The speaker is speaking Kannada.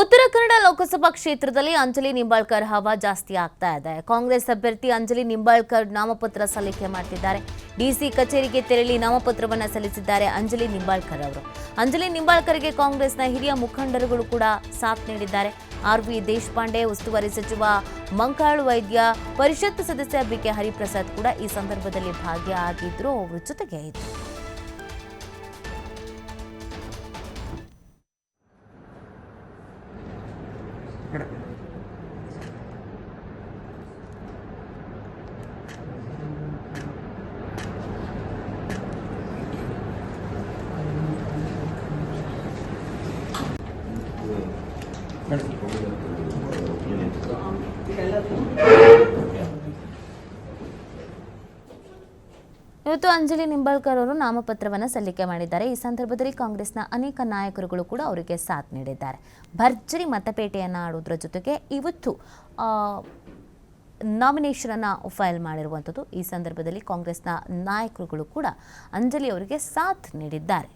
ಉತ್ತರ ಕನ್ನಡ ಲೋಕಸಭಾ ಕ್ಷೇತ್ರದಲ್ಲಿ ಅಂಜಲಿ ನಿಂಬಾಳ್ಕರ್ ಹವಾ ಜಾಸ್ತಿ ಆಗ್ತಾ ಇದೆ. ಕಾಂಗ್ರೆಸ್ ಅಭ್ಯರ್ಥಿ ಅಂಜಲಿ ನಿಂಬಾಳ್ಕರ್ ನಾಮಪತ್ರ ಸಲ್ಲಿಕೆ ಮಾಡ್ತಿದ್ದಾರೆ. ಡಿಸಿ ಕಚೇರಿಗೆ ತೆರಳಿ ನಾಮಪತ್ರವನ್ನು ಸಲ್ಲಿಸಿದ್ದಾರೆ ಅಂಜಲಿ ನಿಂಬಾಳ್ಕರ್ ಅವರು. ಅಂಜಲಿ ನಿಂಬಾಳ್ಕರ್ಗೆ ಕಾಂಗ್ರೆಸ್ನ ಹಿರಿಯ ಮುಖಂಡರುಗಳು ಕೂಡ ಸಾಥ್ ನೀಡಿದ್ದಾರೆ. ಆರ್ ವಿ ದೇಶಪಾಂಡೆ, ಉಸ್ತುವಾರಿ ಸಚಿವ ಮಂಕಾಳು ವೈದ್ಯ, ಪರಿಷತ್ ಸದಸ್ಯ ಬಿಕೆ ಹರಿಪ್ರಸಾದ್ ಕೂಡ ಈ ಸಂದರ್ಭದಲ್ಲಿ ಭಾಗಿಯಾಗಿದ್ದರು ಅವರ ಜೊತೆಗೆ ಇದ್ರು. ಇವತ್ತು ಅಂಜಲಿ ನಿಂಬಾಳ್ಕರ್ ಅವರು ನಾಮಪತ್ರವನ್ನು ಸಲ್ಲಿಕೆ ಮಾಡಿದ್ದಾರೆ. ಈ ಸಂದರ್ಭದಲ್ಲಿ ಕಾಂಗ್ರೆಸ್ನ ಅನೇಕ ನಾಯಕರುಗಳು ಕೂಡ ಅವರಿಗೆ ಸಾಥ್ ನೀಡಿದ್ದಾರೆ. ಭರ್ಜರಿ ಮತಪೇಟೆಯನ್ನು ಆಡೋದ್ರ ಜೊತೆಗೆ ಇವತ್ತು ನಾಮಿನೇಷನ್ ಅನ್ನ ಫೈಲ್ ಮಾಡಿರುವಂಥದ್ದು. ಈ ಸಂದರ್ಭದಲ್ಲಿ ಕಾಂಗ್ರೆಸ್ನ ನಾಯಕರುಗಳು ಕೂಡ ಅಂಜಲಿ ಅವರಿಗೆ ಸಾಥ್ ನೀಡಿದ್ದಾರೆ.